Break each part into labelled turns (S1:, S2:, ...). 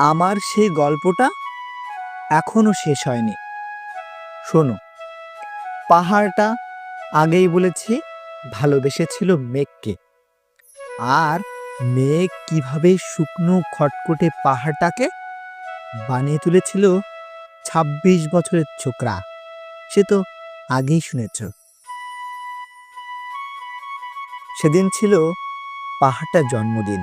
S1: আমার সেই গল্পটা এখনও শেষ হয়নি। শোনো, পাহাড়টা আগেই বলেছি, ভালোবেসেছিল মেঘকে। আর মেঘ কীভাবে শুকনো খটখটে পাহাড়টাকে বানিয়ে তুলেছিল ছাব্বিশ বছরের ছোকরা, সে তো আগেই শুনেছ। সেদিন ছিল পাহাড়টার জন্মদিন।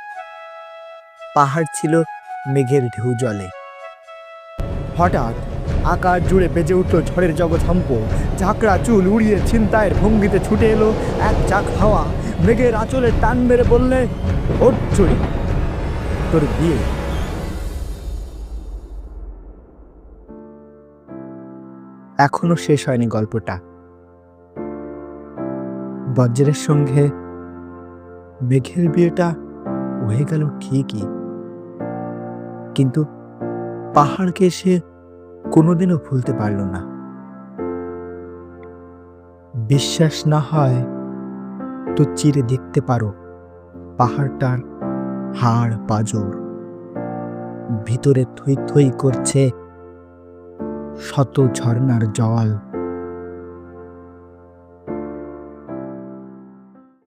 S1: পাহাড় ছিল মেঘের ঢেউ জলে। হঠাৎ আকাশ জুড়ে বেজে উঠল ঝড়ের জগৎ জগৎহম্প ঝাঁকড়া চুল উড়িয়ে ছিনতায়ের ভঙ্গিতে ছুটে এলো এক চাক হাওয়া। মেঘের আঁচলে টান মেরে বললে ওর চুরি, তোর বিয়ে। এখনও শেষ হয়নি গল্পটা। বজ্রের সঙ্গে মেঘের বিয়েটা হয়ে গেল ঠিকই। কিন্তু পাহাড়কে সে কোনোদিনও ভুলতে পারল না। বিশ্বাস না হয় তো চিরে দেখতে পারো পাহাড়টার হাড় পাজর। ভিতরে থই থই করছে শত ঝর্নার জল।